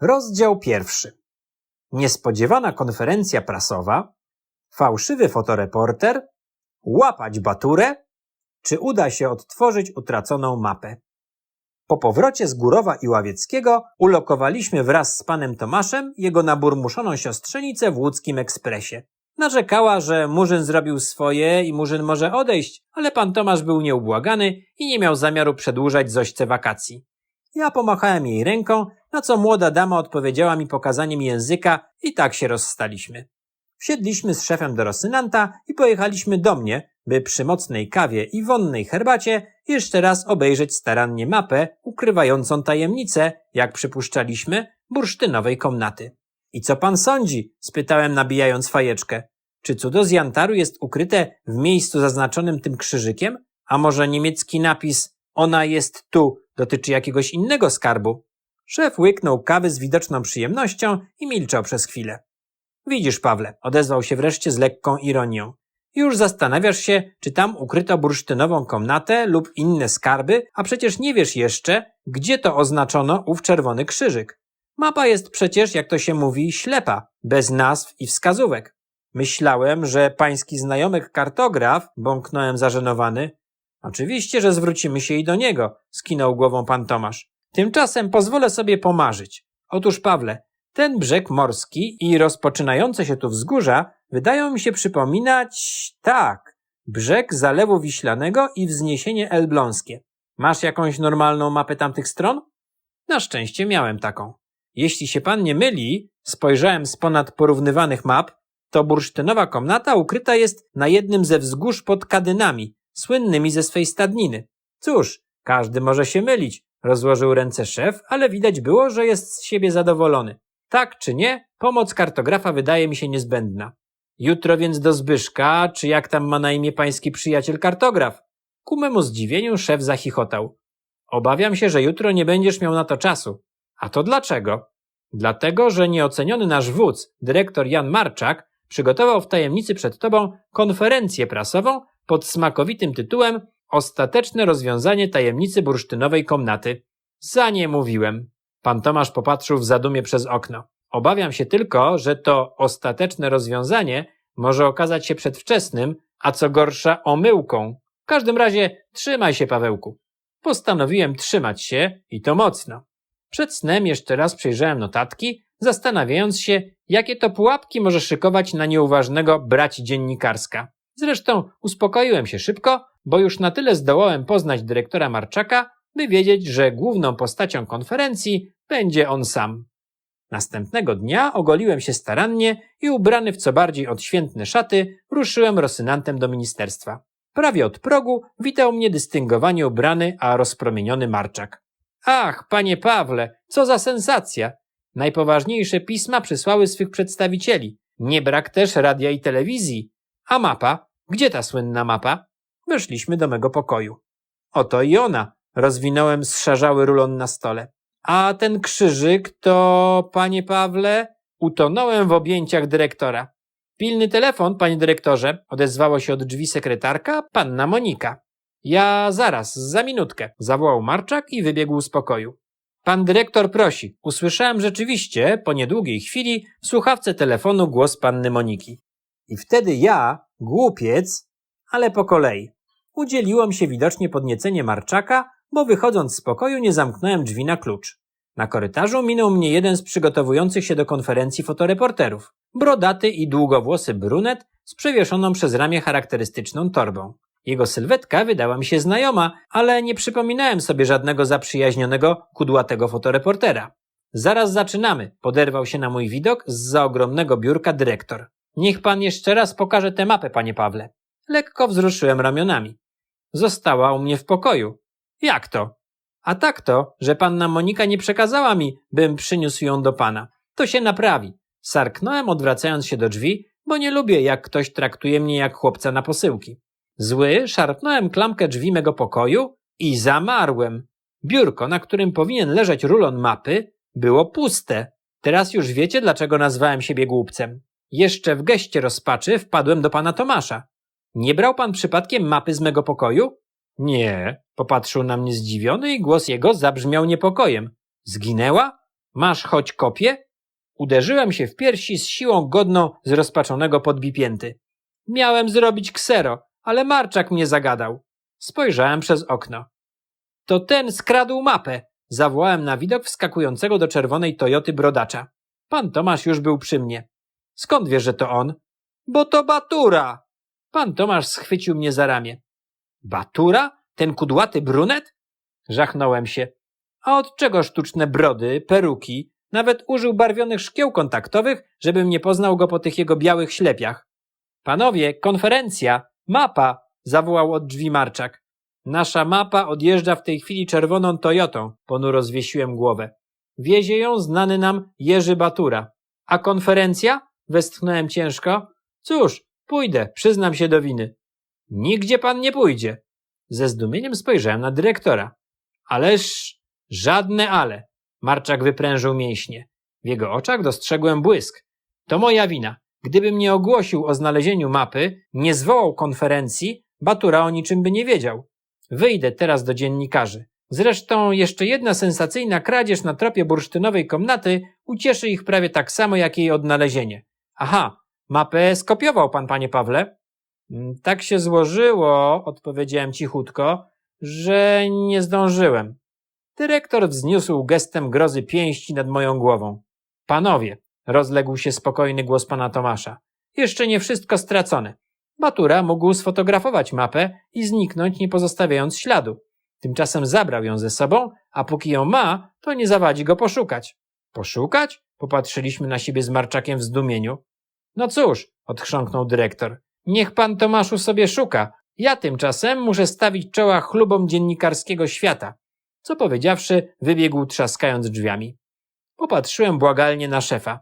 Rozdział pierwszy. Niespodziewana konferencja prasowa, fałszywy fotoreporter, łapać baturę, czy uda się odtworzyć utraconą mapę. Po powrocie z Górowa i Ławieckiego ulokowaliśmy wraz z panem Tomaszem jego naburmuszoną siostrzenicę w łódzkim ekspresie. Narzekała, że Murzyn zrobił swoje i Murzyn może odejść, ale pan Tomasz był nieubłagany i nie miał zamiaru przedłużać Zośce wakacji. Ja pomachałem jej ręką, na co młoda dama odpowiedziała mi pokazaniem języka i tak się rozstaliśmy. Wsiedliśmy z szefem do Rosynanta i pojechaliśmy do mnie, by przy mocnej kawie i wonnej herbacie jeszcze raz obejrzeć starannie mapę ukrywającą tajemnicę, jak przypuszczaliśmy, bursztynowej komnaty. I co pan sądzi? spytałem nabijając fajeczkę. Czy cudo z Jantaru jest ukryte w miejscu zaznaczonym tym krzyżykiem? A może niemiecki napis ona jest tu dotyczy jakiegoś innego skarbu? Szef łyknął kawy z widoczną przyjemnością i milczał przez chwilę. Widzisz, Pawle, odezwał się wreszcie z lekką ironią. Już zastanawiasz się, czy tam ukryto bursztynową komnatę lub inne skarby, a przecież nie wiesz jeszcze, gdzie to oznaczono ów czerwony krzyżyk. Mapa jest przecież, jak to się mówi, ślepa, bez nazw i wskazówek. Myślałem, że pański znajomek kartograf, bąknąłem zażenowany. Oczywiście, że zwrócimy się i do niego, skinął głową pan Tomasz. Tymczasem pozwolę sobie pomarzyć. Otóż, Pawle, ten brzeg morski i rozpoczynające się tu wzgórza wydają mi się przypominać, tak, brzeg Zalewu Wiślanego i wzniesienie elbląskie. Masz jakąś normalną mapę tamtych stron? Na szczęście miałem taką. Jeśli się pan nie myli, spojrzałem z ponad porównywanych map, to bursztynowa komnata ukryta jest na jednym ze wzgórz pod Kadynami, słynnymi ze swej stadniny. Cóż, każdy może się mylić, rozłożył ręce szef, ale widać było, że jest z siebie zadowolony. Tak czy nie, pomoc kartografa wydaje mi się niezbędna. Jutro więc do Zbyszka, czy jak tam ma na imię pański przyjaciel kartograf? Ku memu zdziwieniu szef zachichotał. Obawiam się, że jutro nie będziesz miał na to czasu. A to dlaczego? Dlatego, że nieoceniony nasz wódz, dyrektor Jan Marczak, przygotował w tajemnicy przed tobą konferencję prasową pod smakowitym tytułem Ostateczne rozwiązanie tajemnicy bursztynowej komnaty. Za nie mówiłem. Pan Tomasz popatrzył w zadumie przez okno. Obawiam się tylko, że to ostateczne rozwiązanie może okazać się przedwczesnym, a co gorsza omyłką. W każdym razie trzymaj się, Pawełku. Postanowiłem trzymać się i to mocno. Przed snem jeszcze raz przejrzałem notatki, zastanawiając się, jakie to pułapki może szykować na nieuważnego brać dziennikarska. Zresztą uspokoiłem się szybko, bo już na tyle zdołałem poznać dyrektora Marczaka, by wiedzieć, że główną postacią konferencji będzie on sam. Następnego dnia ogoliłem się starannie i ubrany w co bardziej odświętne szaty ruszyłem rosynantem do ministerstwa. Prawie od progu witał mnie dystyngowanie ubrany, a rozpromieniony Marczak. Ach, panie Pawle, co za sensacja! Najpoważniejsze pisma przysłały swych przedstawicieli. Nie brak też radia i telewizji. A mapa? Gdzie ta słynna mapa? Weszliśmy do mego pokoju. Oto i ona. Rozwinąłem zszarzały rulon na stole. A ten krzyżyk to, panie Pawle, utonąłem w objęciach dyrektora. Pilny telefon, panie dyrektorze, odezwało się od drzwi sekretarka, panna Monika. Ja zaraz, za minutkę, zawołał Marczak i wybiegł z pokoju. Pan dyrektor prosi. Usłyszałem rzeczywiście, po niedługiej chwili, w słuchawce telefonu głos panny Moniki. I wtedy ja, głupiec, ale po kolei. Udzieliło mi się widocznie podniecenie Marczaka, bo wychodząc z pokoju nie zamknąłem drzwi na klucz. Na korytarzu minął mnie jeden z przygotowujących się do konferencji fotoreporterów. Brodaty i długowłosy brunet z przewieszoną przez ramię charakterystyczną torbą. Jego sylwetka wydała mi się znajoma, ale nie przypominałem sobie żadnego zaprzyjaźnionego, kudłatego fotoreportera. Zaraz zaczynamy, poderwał się na mój widok z za ogromnego biurka dyrektor. Niech pan jeszcze raz pokaże tę mapę, panie Pawle. Lekko wzruszyłem ramionami. Została u mnie w pokoju. Jak to? A tak to, że panna Monika nie przekazała mi, bym przyniósł ją do pana. To się naprawi. Sarknąłem odwracając się do drzwi, bo nie lubię, jak ktoś traktuje mnie jak chłopca na posyłki. Zły, szarpnąłem klamkę drzwi mego pokoju i zamarłem. Biurko, na którym powinien leżeć rulon mapy, było puste. Teraz już wiecie, dlaczego nazwałem siebie głupcem. Jeszcze w geście rozpaczy wpadłem do pana Tomasza. Nie brał pan przypadkiem mapy z mego pokoju? Nie, popatrzył na mnie zdziwiony i głos jego zabrzmiał niepokojem. Zginęła? Masz choć kopię? Uderzyłem się w piersi z siłą godną zrozpaczonego podbipięty. Miałem zrobić ksero, ale Marczak mnie zagadał. Spojrzałem przez okno. To ten skradł mapę, zawołałem na widok wskakującego do czerwonej Toyoty brodacza. Pan Tomasz już był przy mnie. Skąd wiesz, że to on? Bo to Batura! Pan Tomasz schwycił mnie za ramię. Batura? Ten kudłaty brunet? Żachnąłem się. A od czego sztuczne brody, peruki? Nawet użył barwionych szkieł kontaktowych, żebym nie poznał go po tych jego białych ślepiach. Panowie, konferencja, mapa, zawołał od drzwi Marczak. Nasza mapa odjeżdża w tej chwili czerwoną Toyotą, ponuro zwiesiłem głowę. Wiezie ją znany nam Jerzy Batura. A konferencja? Westchnąłem ciężko. Cóż, pójdę, przyznam się do winy. Nigdzie pan nie pójdzie. Ze zdumieniem spojrzałem na dyrektora. Ależ żadne ale. Marczak wyprężył mięśnie. W jego oczach dostrzegłem błysk. To moja wina. Gdybym nie ogłosił o znalezieniu mapy, nie zwołał konferencji, Batura o niczym by nie wiedział. Wyjdę teraz do dziennikarzy. Zresztą jeszcze jedna sensacyjna kradzież na tropie bursztynowej komnaty ucieszy ich prawie tak samo jak jej odnalezienie. Aha, mapę skopiował pan, panie Pawle? "Mm, Tak się złożyło, odpowiedziałem cichutko, że nie zdążyłem. Dyrektor wzniósł gestem grozy pięści nad moją głową. Panowie, rozległ się spokojny głos pana Tomasza. Jeszcze nie wszystko stracone. Batura mógł sfotografować mapę i zniknąć, nie pozostawiając śladu. Tymczasem zabrał ją ze sobą, a póki ją ma, to nie zawadzi go poszukać. Poszukać? Popatrzyliśmy na siebie z Marczakiem w zdumieniu. No cóż, odchrząknął dyrektor. Niech pan Tomaszu sobie szuka. Ja tymczasem muszę stawić czoła chlubom dziennikarskiego świata. Co powiedziawszy, wybiegł trzaskając drzwiami. Popatrzyłem błagalnie na szefa.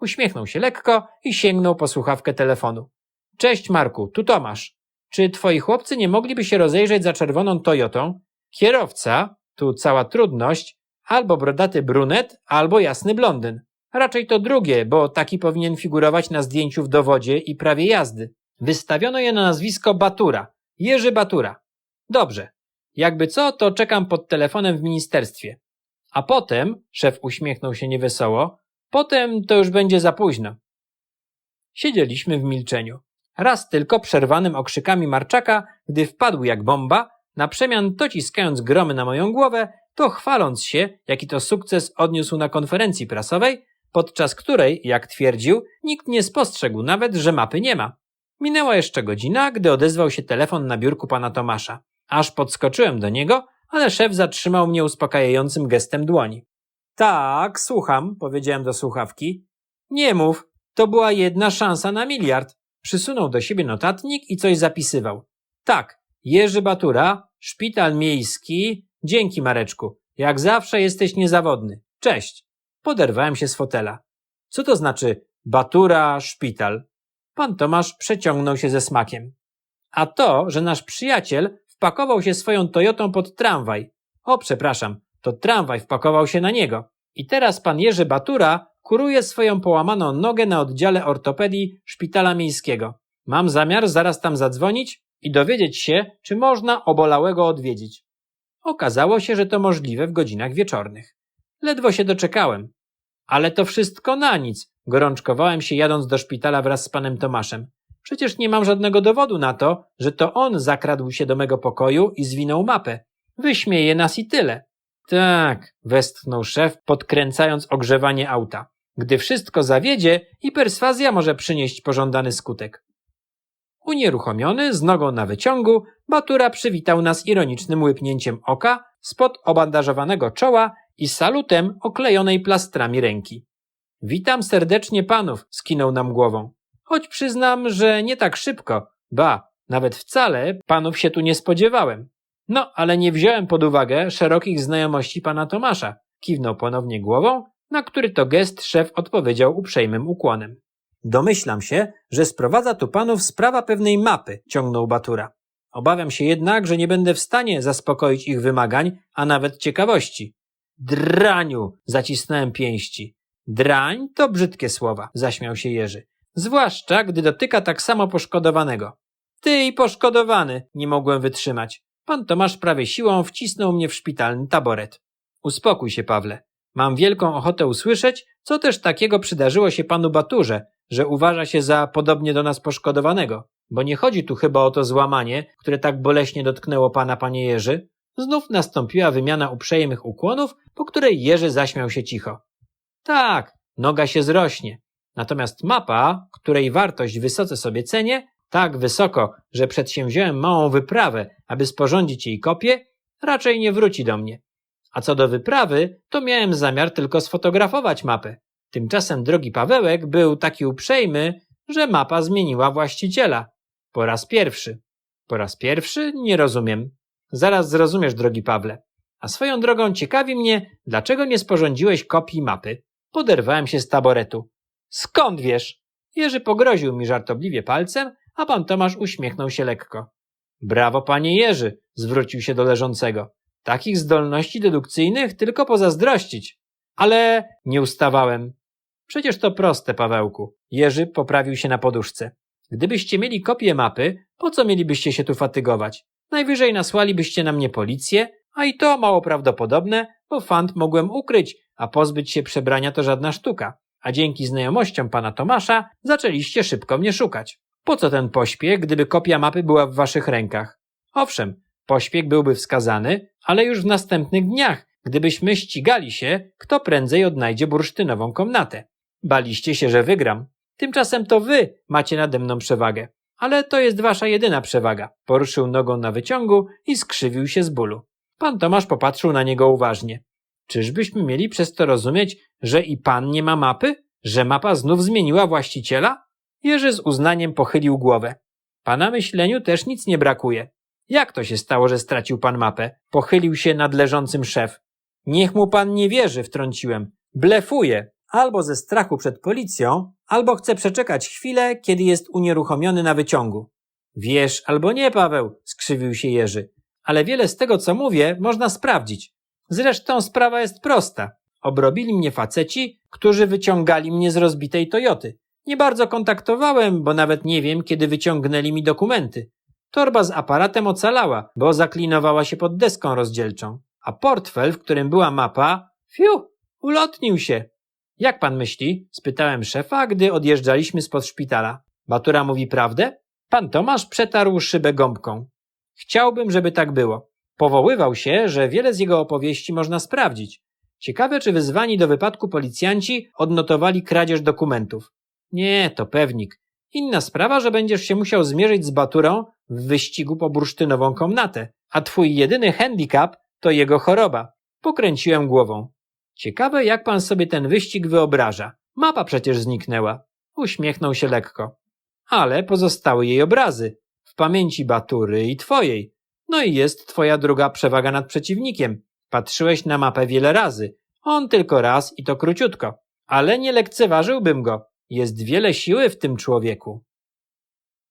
Uśmiechnął się lekko i sięgnął po słuchawkę telefonu. Cześć Marku, tu Tomasz. Czy twoi chłopcy nie mogliby się rozejrzeć za czerwoną Toyotą? Kierowca, tu cała trudność, albo brodaty brunet, albo jasny blondyn. Raczej to drugie, bo taki powinien figurować na zdjęciu w dowodzie i prawie jazdy. Wystawiono je na nazwisko Batura. Jerzy Batura. Dobrze. Jakby co, to czekam pod telefonem w ministerstwie. A potem, szef uśmiechnął się niewesoło, potem to już będzie za późno. Siedzieliśmy w milczeniu. Raz tylko przerwanym okrzykami Marczaka, gdy wpadł jak bomba, na przemian to ciskając gromy na moją głowę, to chwaląc się, jaki to sukces odniósł na konferencji prasowej, podczas której, jak twierdził, nikt nie spostrzegł nawet, że mapy nie ma. Minęła jeszcze godzina, gdy odezwał się telefon na biurku pana Tomasza. Aż podskoczyłem do niego, ale szef zatrzymał mnie uspokajającym gestem dłoni. Tak, słucham, powiedziałem do słuchawki. Nie mów, to była jedna szansa na miliard. Przysunął do siebie notatnik i coś zapisywał. Tak, Jerzy Batura, szpital miejski. Dzięki, Mareczku. Jak zawsze jesteś niezawodny. Cześć. Poderwałem się z fotela. Co to znaczy Batura, szpital? Pan Tomasz przeciągnął się ze smakiem. A to, że nasz przyjaciel wpakował się swoją Toyotą pod tramwaj. O, przepraszam, to tramwaj wpakował się na niego. I teraz pan Jerzy Batura kuruje swoją połamaną nogę na oddziale ortopedii szpitala miejskiego. Mam zamiar zaraz tam zadzwonić i dowiedzieć się, czy można obolałego odwiedzić. Okazało się, że to możliwe w godzinach wieczornych. Ledwo się doczekałem. Ale to wszystko na nic, gorączkowałem się jadąc do szpitala wraz z panem Tomaszem. Przecież nie mam żadnego dowodu na to, że to on zakradł się do mego pokoju i zwinął mapę. Wyśmieje nas i tyle. Tak, westchnął szef, podkręcając ogrzewanie auta. Gdy wszystko zawiedzie i perswazja może przynieść pożądany skutek. Unieruchomiony, z nogą na wyciągu, Batura przywitał nas ironicznym łypnięciem oka spod obandażowanego czoła i salutem oklejonej plastrami ręki. Witam serdecznie panów, skinął nam głową. Choć przyznam, że nie tak szybko, ba, nawet wcale panów się tu nie spodziewałem. No, ale nie wziąłem pod uwagę szerokich znajomości pana Tomasza. Kiwnął ponownie głową, na który to gest szef odpowiedział uprzejmym ukłonem. Domyślam się, że sprowadza tu panów sprawa pewnej mapy, ciągnął Batura. Obawiam się jednak, że nie będę w stanie zaspokoić ich wymagań, a nawet ciekawości. Draniu! zacisnąłem pięści. Drań to brzydkie słowa, zaśmiał się Jerzy. Zwłaszcza, gdy dotyka tak samo poszkodowanego. Ty i poszkodowany, nie mogłem wytrzymać. Pan Tomasz prawie siłą wcisnął mnie w szpitalny taboret. Uspokój się, Pawle. Mam wielką ochotę usłyszeć, co też takiego przydarzyło się panu Baturze, że uważa się za podobnie do nas poszkodowanego. Bo nie chodzi tu chyba o to złamanie, które tak boleśnie dotknęło pana, panie Jerzy. Znów nastąpiła wymiana uprzejmych ukłonów, po której Jerzy zaśmiał się cicho. Tak, noga się zrośnie. Natomiast mapa, której wartość wysoce sobie cenię, tak wysoko, że przedsięwziąłem małą wyprawę, aby sporządzić jej kopię, raczej nie wróci do mnie. A co do wyprawy, to miałem zamiar tylko sfotografować mapę. Tymczasem drogi Pawełek był taki uprzejmy, że mapa zmieniła właściciela. Po raz pierwszy. Po raz pierwszy? Nie rozumiem. Zaraz zrozumiesz, drogi Pawle. A swoją drogą ciekawi mnie, dlaczego nie sporządziłeś kopii mapy. Poderwałem się z taboretu. Skąd wiesz? Jerzy pogroził mi żartobliwie palcem, a pan Tomasz uśmiechnął się lekko. Brawo, panie Jerzy, zwrócił się do leżącego. Takich zdolności dedukcyjnych tylko pozazdrościć. Ale nie ustawałem. Przecież to proste, Pawełku. Jerzy poprawił się na poduszce. Gdybyście mieli kopię mapy, po co mielibyście się tu fatygować? Najwyżej nasłalibyście na mnie policję, a i to mało prawdopodobne, bo fant mogłem ukryć, a pozbyć się przebrania to żadna sztuka. A dzięki znajomościom pana Tomasza zaczęliście szybko mnie szukać. Po co ten pośpiech, gdyby kopia mapy była w waszych rękach? Owszem, pośpiech byłby wskazany, ale już w następnych dniach, gdybyśmy ścigali się, kto prędzej odnajdzie bursztynową komnatę. Baliście się, że wygram. Tymczasem to wy macie nade mną przewagę. Ale to jest wasza jedyna przewaga. Poruszył nogą na wyciągu i skrzywił się z bólu. Pan Tomasz popatrzył na niego uważnie. Czyżbyśmy mieli przez to rozumieć, że i pan nie ma mapy? Że mapa znów zmieniła właściciela? Jerzy z uznaniem pochylił głowę. Pana myśleniu też nic nie brakuje. Jak to się stało, że stracił pan mapę? Pochylił się nad leżącym szef. Niech mu pan nie wierzy, wtrąciłem. Blefuje. Albo ze strachu przed policją, albo chce przeczekać chwilę, kiedy jest unieruchomiony na wyciągu. Wiesz albo nie, Paweł, skrzywił się Jerzy. Ale wiele z tego, co mówię, można sprawdzić. Zresztą sprawa jest prosta. Obrobili mnie faceci, którzy wyciągali mnie z rozbitej Toyoty. Nie bardzo kontaktowałem, bo nawet nie wiem, kiedy wyciągnęli mi dokumenty. Torba z aparatem ocalała, bo zaklinowała się pod deską rozdzielczą. A portfel, w którym była mapa, fiu, ulotnił się. Jak pan myśli? spytałem szefa, gdy odjeżdżaliśmy spod szpitala. Batura mówi prawdę? Pan Tomasz przetarł szybę gąbką. Chciałbym, żeby tak było. Powoływał się, że wiele z jego opowieści można sprawdzić. Ciekawe, czy wyzwani do wypadku policjanci odnotowali kradzież dokumentów. Nie, to pewnik. Inna sprawa, że będziesz się musiał zmierzyć z Baturą w wyścigu po bursztynową komnatę, a twój jedyny handicap to jego choroba. Pokręciłem głową. Ciekawe, jak pan sobie ten wyścig wyobraża. Mapa przecież zniknęła. Uśmiechnął się lekko. Ale pozostały jej obrazy. W pamięci Batury i twojej. No i jest twoja druga przewaga nad przeciwnikiem. Patrzyłeś na mapę wiele razy. On tylko raz i to króciutko. Ale nie lekceważyłbym go. Jest wiele siły w tym człowieku.